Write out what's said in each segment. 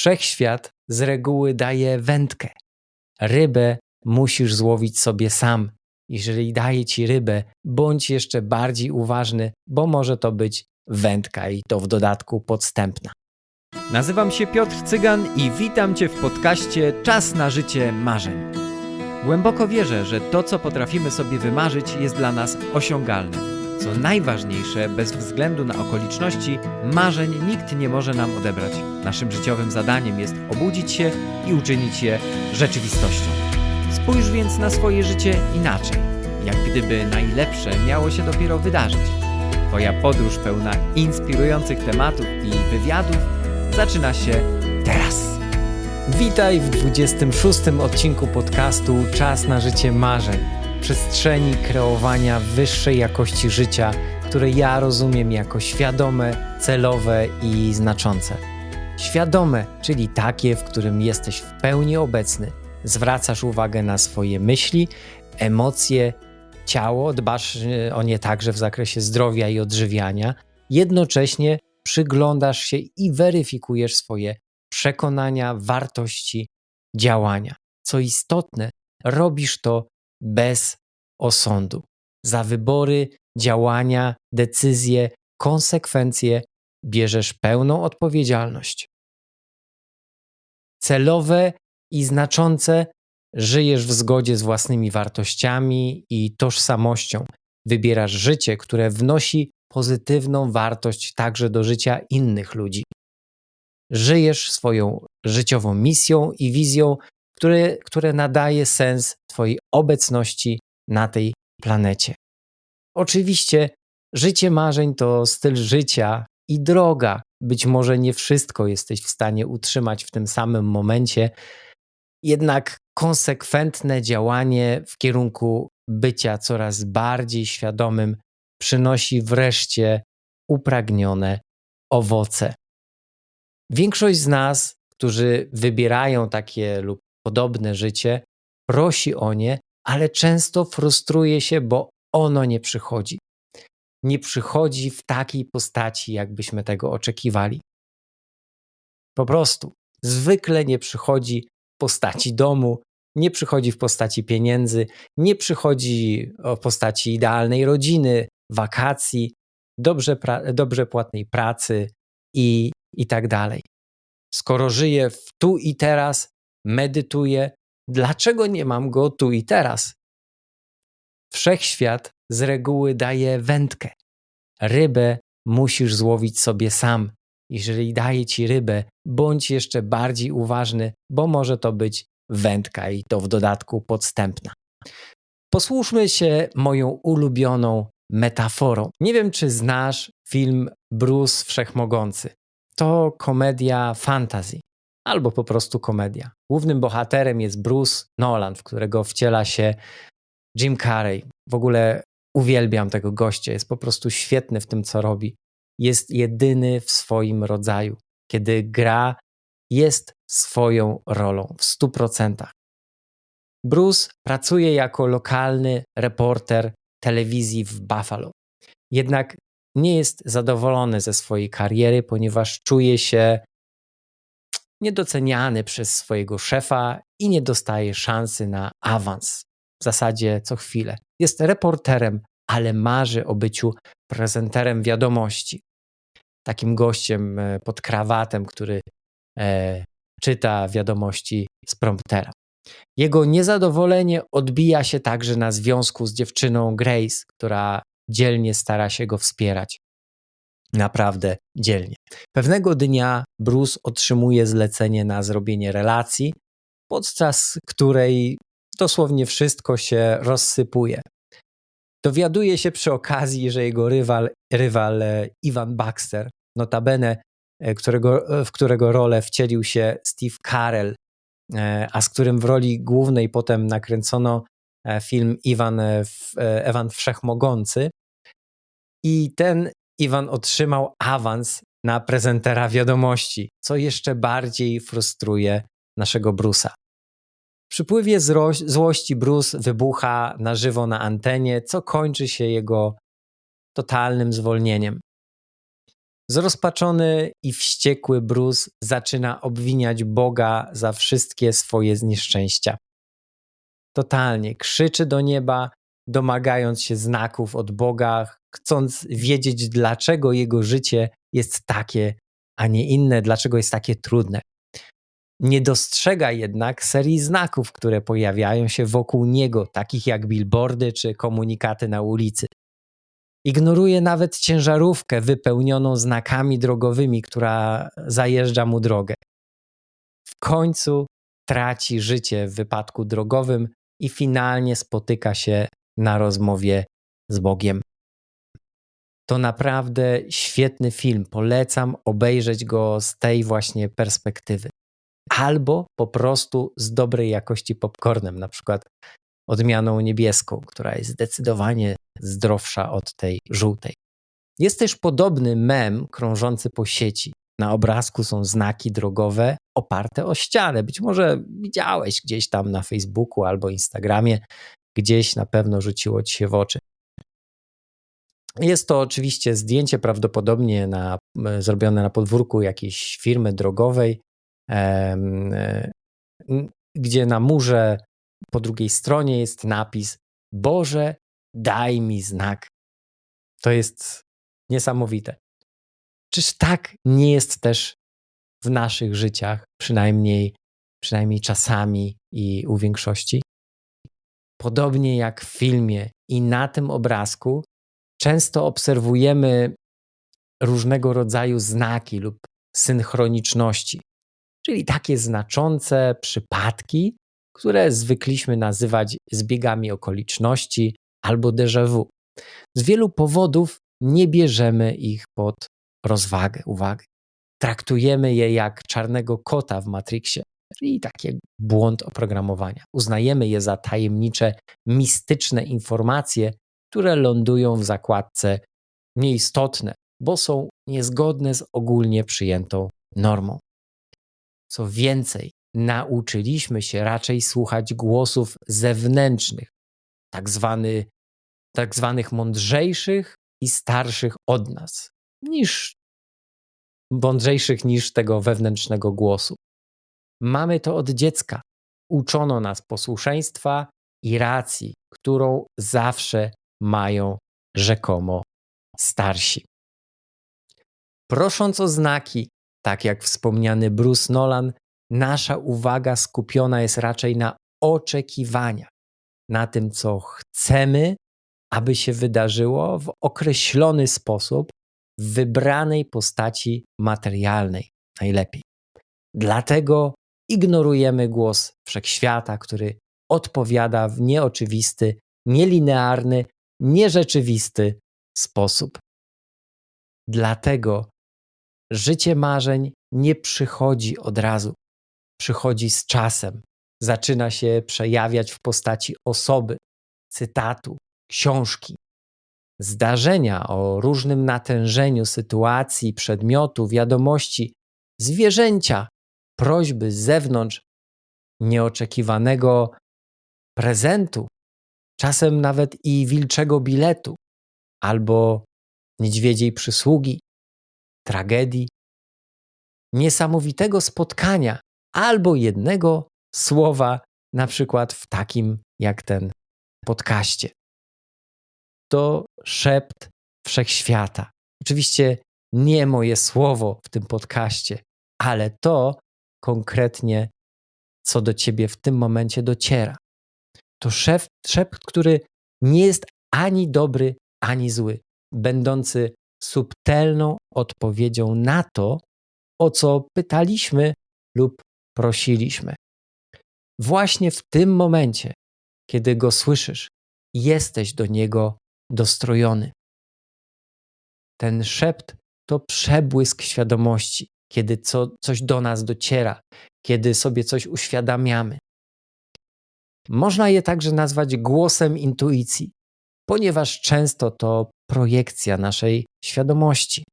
Wszechświat z reguły daje wędkę. Rybę musisz złowić sobie sam. Jeżeli daje ci rybę, bądź jeszcze bardziej uważny, bo może to być wędka i to w dodatku podstępna. Nazywam się Piotr Cygan i witam Cię w podcaście Czas na życie marzeń. Głęboko wierzę, że to, co potrafimy sobie wymarzyć, jest dla nas osiągalne. Co najważniejsze, bez względu na okoliczności, marzeń nikt nie może nam odebrać. Naszym życiowym zadaniem jest obudzić się i uczynić je rzeczywistością. Spójrz więc na swoje życie inaczej, jak gdyby najlepsze miało się dopiero wydarzyć. Twoja podróż pełna inspirujących tematów i wywiadów zaczyna się teraz. Witaj w 26 odcinku podcastu Czas na życie marzeń. Przestrzeni kreowania wyższej jakości życia, które ja rozumiem jako świadome, celowe i znaczące. Świadome, czyli takie, w którym jesteś w pełni obecny, zwracasz uwagę na swoje myśli, emocje, ciało, dbasz e, o nie także w zakresie zdrowia i odżywiania, jednocześnie przyglądasz się i weryfikujesz swoje przekonania, wartości, działania. Co istotne, robisz to bez osądu. Za wybory, działania, decyzje, konsekwencje bierzesz pełną odpowiedzialność. Celowe i znaczące żyjesz w zgodzie z własnymi wartościami i tożsamością. Wybierasz życie, które wnosi pozytywną wartość także do życia innych ludzi. Żyjesz swoją życiową misją i wizją, które, które nadaje sens Twojej obecności na tej planecie. Oczywiście, życie marzeń to styl życia i droga. Być może nie wszystko jesteś w stanie utrzymać w tym samym momencie, jednak konsekwentne działanie w kierunku bycia coraz bardziej świadomym przynosi wreszcie upragnione owoce. Większość z nas, którzy wybierają takie lub podobne życie, prosi o nie, ale często frustruje się, bo ono nie przychodzi. Nie przychodzi w takiej postaci, jakbyśmy tego oczekiwali. Po prostu zwykle nie przychodzi w postaci domu, nie przychodzi w postaci pieniędzy, nie przychodzi w postaci idealnej rodziny, wakacji, dobrze, dobrze płatnej pracy i, i tak dalej. Skoro żyję w tu i teraz, medytuję, dlaczego nie mam go tu i teraz? Wszechświat z reguły daje wędkę. Rybę musisz złowić sobie sam. Jeżeli daje ci rybę, bądź jeszcze bardziej uważny, bo może to być wędka i to w dodatku podstępna. Posłuszmy się moją ulubioną metaforą. Nie wiem, czy znasz film Bruce Wszechmogący. To komedia fantasy, albo po prostu komedia. Głównym bohaterem jest Bruce Nolan, w którego wciela się Jim Carrey. W ogóle uwielbiam tego gościa, jest po prostu świetny w tym, co robi. Jest jedyny w swoim rodzaju. Kiedy gra, jest swoją rolą w stu procentach. Bruce pracuje jako lokalny reporter telewizji w Buffalo. Jednak nie jest zadowolony ze swojej kariery, ponieważ czuje się niedoceniany przez swojego szefa i nie dostaje szansy na awans. W zasadzie co chwilę. Jest reporterem, ale marzy o byciu prezenterem wiadomości. Takim gościem e, pod krawatem, który e, czyta wiadomości z promptera. Jego niezadowolenie odbija się także na związku z dziewczyną Grace, która dzielnie stara się go wspierać. Naprawdę dzielnie. Pewnego dnia Bruce otrzymuje zlecenie na zrobienie relacji, podczas której dosłownie wszystko się rozsypuje. Dowiaduje się przy okazji, że jego rywal, rywal e, Ivan Baxter, notabene, e, którego, w którego rolę wcielił się Steve Carell, E, a z którym w roli głównej potem nakręcono e, film Iwan, Ewan e, Wszechmogący. I ten Iwan otrzymał awans na prezentera wiadomości, co jeszcze bardziej frustruje naszego Brusa. W przypływie złości Bruce wybucha na żywo na antenie, co kończy się jego totalnym zwolnieniem. Zrozpaczony i wściekły Bruce zaczyna obwiniać Boga za wszystkie swoje znieszczęścia. Totalnie krzyczy do nieba, domagając się znaków od Boga, chcąc wiedzieć, dlaczego jego życie jest takie, a nie inne, dlaczego jest takie trudne. Nie dostrzega jednak serii znaków, które pojawiają się wokół niego, takich jak billboardy czy komunikaty na ulicy. Ignoruje nawet ciężarówkę wypełnioną znakami drogowymi, która zajeżdża mu drogę. W końcu traci życie w wypadku drogowym i finalnie spotyka się na rozmowie z Bogiem. To naprawdę świetny film. Polecam obejrzeć go z tej właśnie perspektywy. Albo po prostu z dobrej jakości popcornem, na przykład odmianą niebieską, która jest zdecydowanie zdrowsza od tej żółtej. Jest też podobny mem krążący po sieci. Na obrazku są znaki drogowe oparte o ścianę. Być może widziałeś gdzieś tam na Facebooku albo Instagramie, gdzieś na pewno rzuciło ci się w oczy. Jest to oczywiście zdjęcie prawdopodobnie na, zrobione na podwórku jakiejś firmy drogowej, e, gdzie na murze po drugiej stronie jest napis Boże, daj mi znak. To jest niesamowite. Czyż tak nie jest też w naszych życiach, przynajmniej, przynajmniej czasami i u większości? Podobnie jak w filmie i na tym obrazku, często obserwujemy różnego rodzaju znaki lub synchroniczności, czyli takie znaczące przypadki, które zwykliśmy nazywać zbiegami okoliczności albo déjà vu. Z wielu powodów nie bierzemy ich pod rozwagę, uwagę. Traktujemy je jak czarnego kota w Matrixie, czyli taki błąd oprogramowania. Uznajemy je za tajemnicze, mistyczne informacje, które lądują w zakładce nieistotne, bo są niezgodne z ogólnie przyjętą normą. Co więcej, nauczyliśmy się raczej słuchać głosów zewnętrznych, tak, zwany, tak zwanych mądrzejszych i starszych od nas, niż mądrzejszych niż tego wewnętrznego głosu. Mamy to od dziecka. Uczono nas posłuszeństwa i racji, którą zawsze mają rzekomo starsi. Prosząc o znaki, tak jak wspomniany Bruce Nolan, nasza uwaga skupiona jest raczej na oczekiwaniach, na tym, co chcemy, aby się wydarzyło w określony sposób, w wybranej postaci materialnej najlepiej. Dlatego ignorujemy głos wszechświata, który odpowiada w nieoczywisty, nielinearny, nierzeczywisty sposób. Dlatego życie marzeń nie przychodzi od razu, przychodzi z czasem, zaczyna się przejawiać w postaci osoby, cytatu, książki, zdarzenia o różnym natężeniu sytuacji, przedmiotu, wiadomości, zwierzęcia, prośby z zewnątrz, nieoczekiwanego prezentu, czasem nawet i wilczego biletu, albo niedźwiedziej przysługi, tragedii, niesamowitego spotkania, albo jednego słowa, na przykład w takim jak ten podcaście. To szept wszechświata. Oczywiście nie moje słowo w tym podcaście, ale to konkretnie, co do ciebie w tym momencie dociera. To szept, szept który nie jest ani dobry, ani zły, będący subtelną odpowiedzią na to, o co pytaliśmy lub prosiliśmy. Właśnie w tym momencie, kiedy go słyszysz, jesteś do niego dostrojony. Ten szept to przebłysk świadomości, kiedy co, coś do nas dociera, kiedy sobie coś uświadamiamy. Można je także nazwać głosem intuicji, ponieważ często to projekcja naszej świadomości.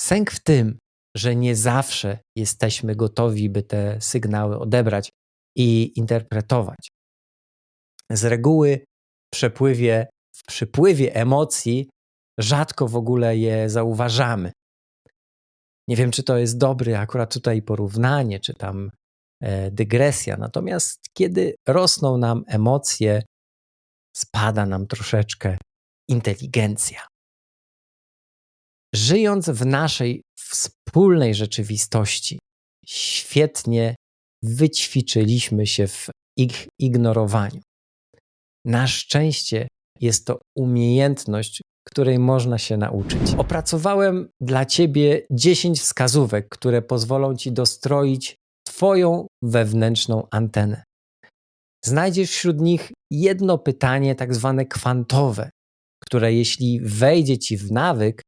Sęk w tym, że nie zawsze jesteśmy gotowi, by te sygnały odebrać i interpretować. Z reguły przepływie, w przypływie emocji rzadko w ogóle je zauważamy. Nie wiem, czy to jest dobry akurat tutaj porównanie, czy tam e, dygresja. Natomiast kiedy rosną nam emocje, spada nam troszeczkę inteligencja. Żyjąc w naszej wspólnej rzeczywistości, świetnie wyćwiczyliśmy się w ich ignorowaniu. Na szczęście jest to umiejętność, której można się nauczyć. Opracowałem dla Ciebie 10 wskazówek, które pozwolą Ci dostroić Twoją wewnętrzną antenę. Znajdziesz wśród nich jedno pytanie, tak zwane kwantowe, które jeśli wejdzie Ci w nawyk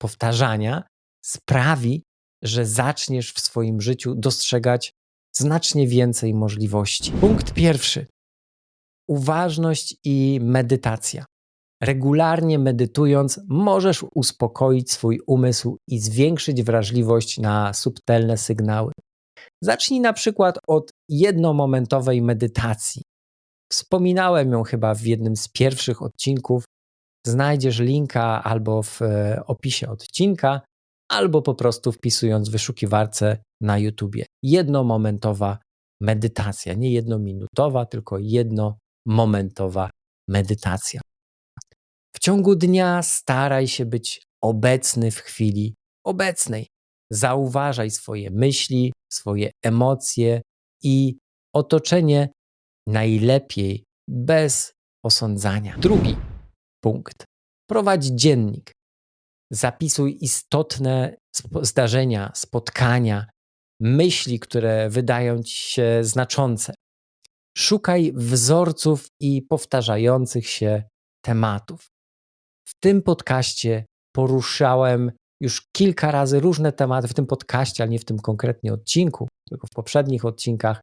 powtarzania, sprawi, że zaczniesz w swoim życiu dostrzegać znacznie więcej możliwości. Punkt pierwszy. Uważność i medytacja. Regularnie medytując, możesz uspokoić swój umysł i zwiększyć wrażliwość na subtelne sygnały. Zacznij na przykład od jednomomentowej medytacji. Wspominałem ją chyba w jednym z pierwszych odcinków. Znajdziesz linka albo w e, opisie odcinka, albo po prostu wpisując w wyszukiwarce na YouTubie. Jednomomentowa medytacja, nie jednominutowa, tylko jednomomentowa medytacja. W ciągu dnia staraj się być obecny w chwili obecnej. Zauważaj swoje myśli, swoje emocje i otoczenie najlepiej bez osądzania. Drugi punkt. Prowadź dziennik. Zapisuj istotne zdarzenia, spotkania, myśli, które wydają ci się znaczące. Szukaj wzorców i powtarzających się tematów. W tym podcaście poruszałem już kilka razy różne tematy, w tym podcaście, ale nie w tym konkretnie odcinku, tylko w poprzednich odcinkach.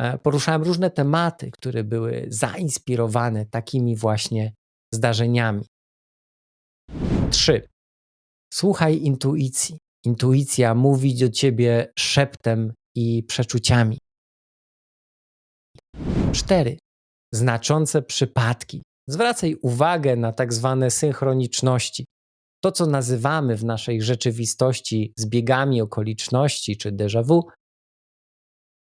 E, poruszałem różne tematy, które były zainspirowane takimi właśnie zdarzeniami. 3. Słuchaj intuicji. Intuicja mówi do ciebie szeptem i przeczuciami. 4. Znaczące przypadki. Zwracaj uwagę na tak zwane synchroniczności. To, co nazywamy w naszej rzeczywistości zbiegami okoliczności czy déjà vu,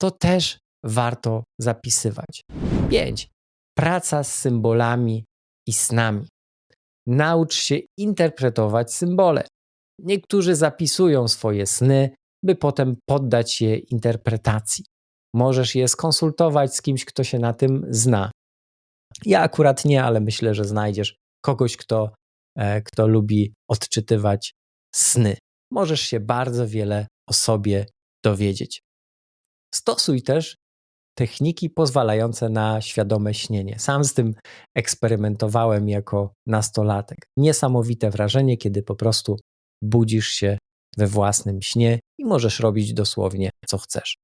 to też warto zapisywać. 5. Praca z symbolami i snami. Naucz się interpretować symbole. Niektórzy zapisują swoje sny, by potem poddać je interpretacji. Możesz je skonsultować z kimś, kto się na tym zna. Ja akurat nie, ale myślę, że znajdziesz kogoś, kto, e, kto lubi odczytywać sny. Możesz się bardzo wiele o sobie dowiedzieć. Stosuj też techniki pozwalające na świadome śnienie. Sam z tym eksperymentowałem jako nastolatek. Niesamowite wrażenie, kiedy po prostu budzisz się we własnym śnie i możesz robić dosłownie co chcesz.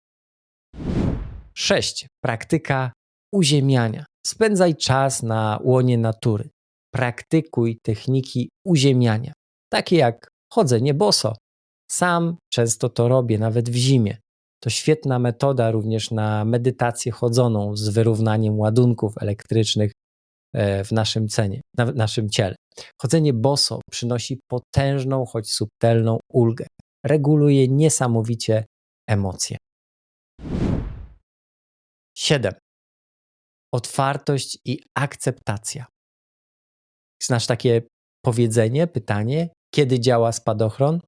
6. Praktyka uziemiania. Spędzaj czas na łonie natury. Praktykuj techniki uziemiania, takie jak chodzenie boso. Sam często to robię, nawet w zimie. To świetna metoda również na medytację chodzoną z wyrównaniem ładunków elektrycznych e, w naszym, cenie, w naszym ciele. Chodzenie boso przynosi potężną, choć subtelną ulgę. Reguluje niesamowicie emocje. 7. Otwartość i akceptacja. Znasz takie powiedzenie, pytanie, kiedy działa spadochron?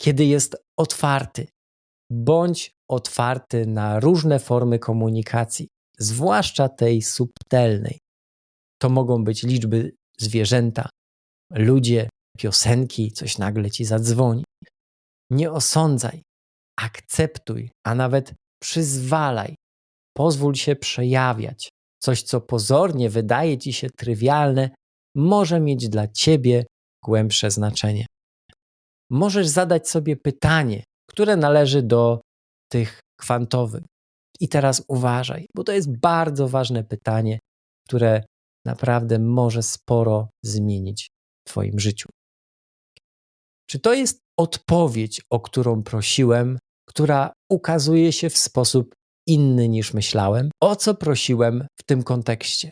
Kiedy jest otwarty. Bądź otwarty na różne formy komunikacji, zwłaszcza tej subtelnej. To mogą być liczby zwierzęta, ludzie, piosenki, coś nagle ci zadzwoni. Nie osądzaj, akceptuj, a nawet przyzwalaj. Pozwól się przejawiać. Coś, co pozornie wydaje ci się trywialne, może mieć dla ciebie głębsze znaczenie. Możesz zadać sobie pytanie, które należy do tych kwantowych. I teraz uważaj, bo to jest bardzo ważne pytanie, które naprawdę może sporo zmienić w Twoim życiu. Czy to jest odpowiedź, o którą prosiłem, która ukazuje się w sposób inny niż myślałem? O co prosiłem w tym kontekście?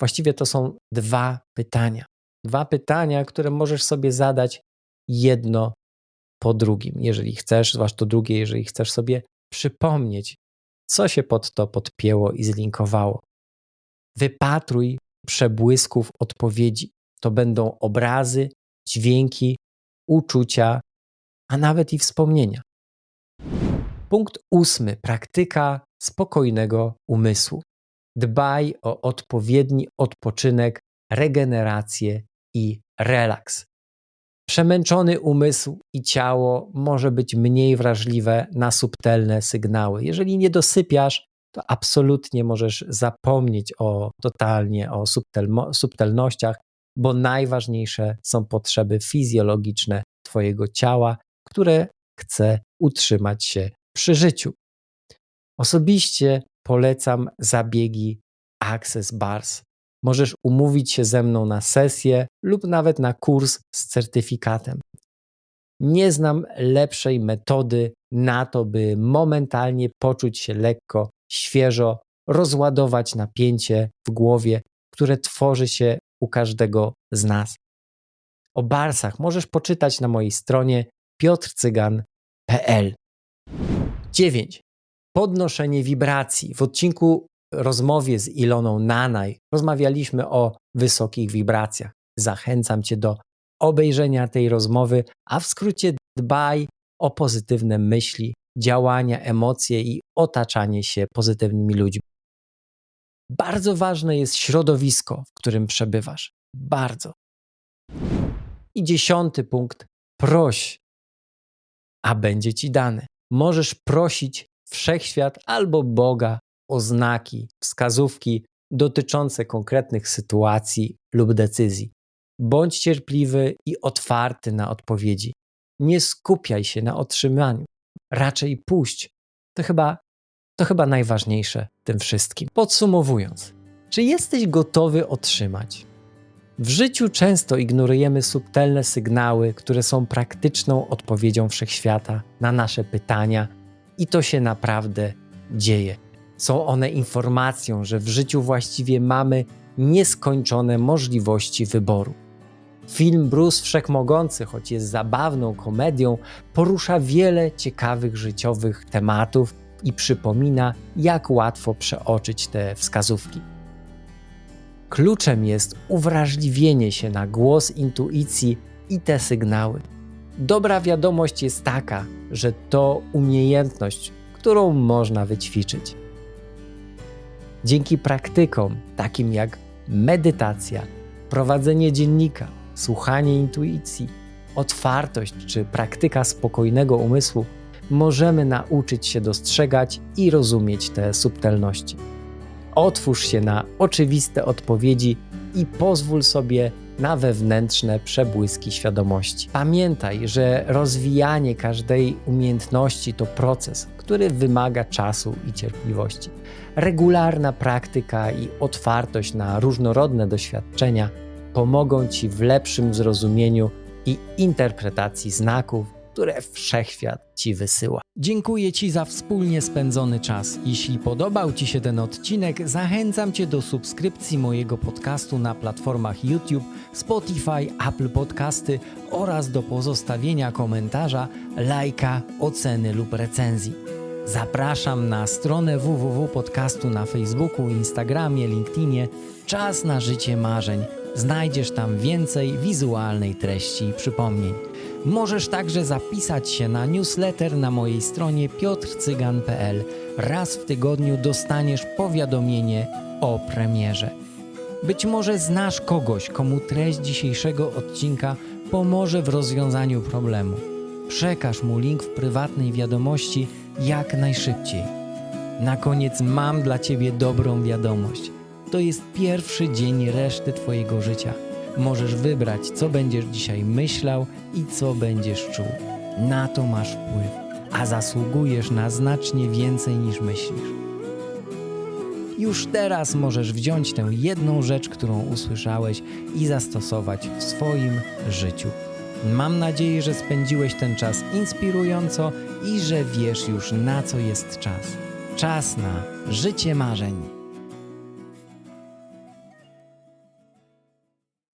Właściwie to są dwa pytania. Dwa pytania, które możesz sobie zadać jedno po drugim, jeżeli chcesz, zwłaszcza to drugie, jeżeli chcesz sobie przypomnieć, co się pod to podpięło i zlinkowało. Wypatruj przebłysków odpowiedzi. To będą obrazy, dźwięki, uczucia, a nawet i wspomnienia. Punkt ósmy. Praktyka spokojnego umysłu. Dbaj o odpowiedni odpoczynek, regenerację i relaks. Przemęczony umysł i ciało może być mniej wrażliwe na subtelne sygnały. Jeżeli nie dosypiasz, to absolutnie możesz zapomnieć o totalnie o subtelnościach, bo najważniejsze są potrzeby fizjologiczne Twojego ciała, które chce utrzymać się życiu. Osobiście polecam zabiegi Access Bars. Możesz umówić się ze mną na sesję lub nawet na kurs z certyfikatem. Nie znam lepszej metody na to, by momentalnie poczuć się lekko, świeżo, rozładować napięcie w głowie, które tworzy się u każdego z nas. O barsach możesz poczytać na mojej stronie piotrcygan.pl. 9. Podnoszenie wibracji. W odcinku rozmowie z Iloną Nanaj rozmawialiśmy o wysokich wibracjach. Zachęcam Cię do obejrzenia tej rozmowy, a w skrócie dbaj o pozytywne myśli, działania, emocje i otaczanie się pozytywnymi ludźmi. Bardzo ważne jest środowisko, w którym przebywasz. Bardzo. I dziesiąty punkt. Proś, a będzie ci dane. Możesz prosić wszechświat albo Boga o znaki, wskazówki dotyczące konkretnych sytuacji lub decyzji. Bądź cierpliwy i otwarty na odpowiedzi. Nie skupiaj się na otrzymaniu. Raczej puść. To chyba, to chyba najważniejsze w tym wszystkim. Podsumowując, czy jesteś gotowy otrzymać? W życiu często ignorujemy subtelne sygnały, które są praktyczną odpowiedzią wszechświata na nasze pytania, i to się naprawdę dzieje. Są one informacją, że w życiu właściwie mamy nieskończone możliwości wyboru. Film Bruce Wszechmogący, choć jest zabawną komedią, porusza wiele ciekawych życiowych tematów i przypomina, jak łatwo przeoczyć te wskazówki. Kluczem jest uwrażliwienie się na głos intuicji i te sygnały. Dobra wiadomość jest taka, że to umiejętność, którą można wyćwiczyć. Dzięki praktykom takim jak medytacja, prowadzenie dziennika, słuchanie intuicji, otwartość czy praktyka spokojnego umysłu, możemy nauczyć się dostrzegać i rozumieć te subtelności. Otwórz się na oczywiste odpowiedzi i pozwól sobie na wewnętrzne przebłyski świadomości. Pamiętaj, że rozwijanie każdej umiejętności to proces, który wymaga czasu i cierpliwości. Regularna praktyka i otwartość na różnorodne doświadczenia pomogą Ci w lepszym zrozumieniu i interpretacji znaków, które wszechświat Ci wysyła. Dziękuję Ci za wspólnie spędzony czas. Jeśli podobał Ci się ten odcinek, zachęcam Cię do subskrypcji mojego podcastu na platformach YouTube, Spotify, Apple Podcasty oraz do pozostawienia komentarza, lajka, oceny lub recenzji. Zapraszam na stronę www.podcastu na Facebooku, Instagramie, LinkedInie. Czas na życie marzeń. Znajdziesz tam więcej wizualnej treści i przypomnień. Możesz także zapisać się na newsletter na mojej stronie piotrcygan.pl. Raz w tygodniu dostaniesz powiadomienie o premierze. Być może znasz kogoś, komu treść dzisiejszego odcinka pomoże w rozwiązaniu problemu. Przekaż mu link w prywatnej wiadomości jak najszybciej. Na koniec mam dla Ciebie dobrą wiadomość. To jest pierwszy dzień reszty Twojego życia możesz wybrać, co będziesz dzisiaj myślał i co będziesz czuł. Na to masz wpływ, a zasługujesz na znacznie więcej niż myślisz. Już teraz możesz wziąć tę jedną rzecz, którą usłyszałeś i zastosować w swoim życiu. Mam nadzieję, że spędziłeś ten czas inspirująco i że wiesz już na co jest czas. Czas na życie marzeń.